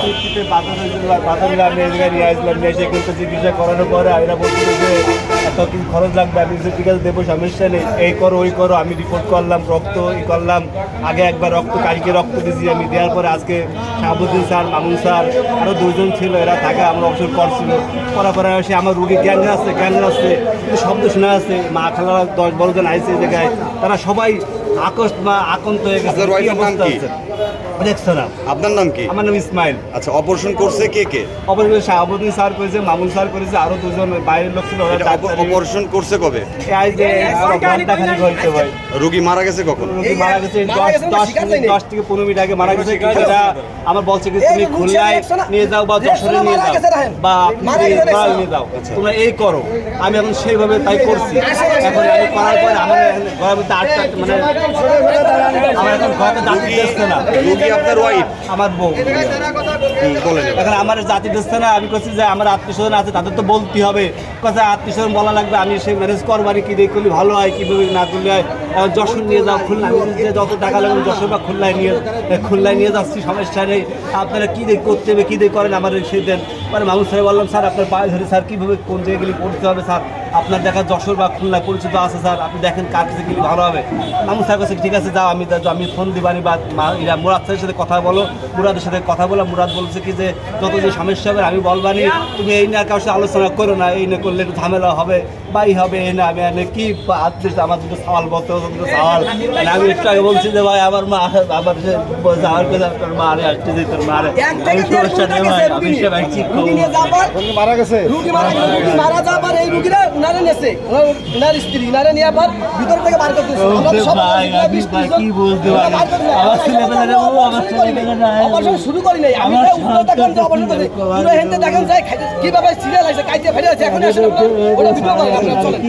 হয়েছিল পাথরগুলো আমি এই নিয়ে আসলাম নিয়ে এসে কিন্তু চিকিৎসা করানোর পরে এরা বলছিল যে এত কিছু খরচ লাগবে? আমি ঠিক আছে দেবো সমস্যা নেই। এই করো ওই করো আমি রিপোর্ট করলাম রক্ত ই করলাম। আগে একবার রক্ত কালকে রক্ত দিয়েছি আমি। দেওয়ার পরে আজকে শাহাবুদ্দিন স্যার মামুন স্যার আরও দুজন ছিল এরা থাকে আমরা অবসর করছিল। করার পরে এসে আমার রুগী জ্ঞান আসছে জ্ঞান আসছে শব্দ শোনা যাচ্ছে মা খালারা দশ বারো জন আইসে জায়গায়। তারা সবাই আকস্ট বা আকন্ত হয়ে গেছে। আপনার নাম অবস্থা কি? আপনার নাম আমার নাম ইসমাইল। আচ্ছা অপারেশন করছে কে কে? অপরদিকে শাহাবুদ্দিন স্যার করেছে মামুন স্যার করেছে আরও দুজন বাইরের লোক ছিল ওরা অপারেশন করছে কবে? রোগী মারা গেছে কখন? মারা গেছে দশ থেকে পনেরো মিনিট আগে মারা গেছে। আমার বলছে কি তুমি খুলনায় নিয়ে যাও বা যশোরে নিয়ে যাও বা নিয়ে যাও। তোমরা এই করো। আমি এখন সেইভাবে তাই করছি। এখন আমি করার পরে আমার ঘরের মধ্যে আটটা মানে আমার এখন ঘরে দিচ্ছে না। রোগী আপনার ওয়াইফ আমার বউ। এখন আমার জাতি দিচ্ছে না, আমি করছি যে আমার আত্মীয় স্বজন আছে, তাদের তো বলতে হবে। কথা আত্মীয় স্বজন বলা লাগবে, আমি সেই ম্যানেজ করবারই কি করলে ভালো হয়, কীভাবে না করলে হয়। যশোর নিয়ে যাও, খুলনা। আমি যে যত টাকা লাগবে যশোর বা খুলনায় নিয়ে খুলনায় নিয়ে যাচ্ছি, সমস্যা নেই। আপনারা কী দিয়ে করতে হবে, কী দিয়ে করেন আমার সেই দেন। মানে মামুন সাহেব বললাম, স্যার, আপনার পায়ে ধরে, স্যার, কীভাবে কোন জায়গায় গেলে পড়তে হবে, স্যার? আপনার দেখা যশোর বা খুলনায় পরিচিত আছে, স্যার। আপনি দেখেন কার কাছে গেলে ভালো হবে। মামুন স্যার কাছে, ঠিক আছে, যাও, আমি আমি ফোন দিবানি বা ইরা মুরাদ স্যারের সাথে কথা বলো, মুরাদের সাথে কথা বলো। মুরাদ বলছে কি যে, যত যে সমস্যা হবে, আমি বলবানি। তুমি এই নিয়ে কারোর সাথে আলোচনা করো না, এই নিয়ে করলে একটু ঝামেলা হবে, বা এই হবে এই না আমি কি আমার দুটো সওয়াল বলতে হবে দুটো আমি একটু আগে বলছি যে ভাই আমার মা আমার সে বলছে আমার তোর মা আরে আসতে যে তোর মা আরে। আমি সমস্যা নেই ভাই আমি সে ভাই ঠিক রুগী নিয়ে করব যাবার মারা গেছে? রুগী মারা রুগী মারা এই রুগীরা উনারে নেছে। উনার স্ত্রী উনারে নিয়ে আবার ভিতর থেকে বার করতেছে আমরা সব ভাই, আমি ভাই কি বলতে পারি? আমার এখনও বলব, আমার শুরু করি নাই। অপারেশন শুরু করি নাই। আমি আমার তো উল্টো টাকা সন্তান অপারেশন করি? পুরো? হেনতে দেখেন যায় কীভাবে সিরিয়াল আছে কাইতে ফেলে আছে এখন আসলে ওরা ভিডিও করে চলেন।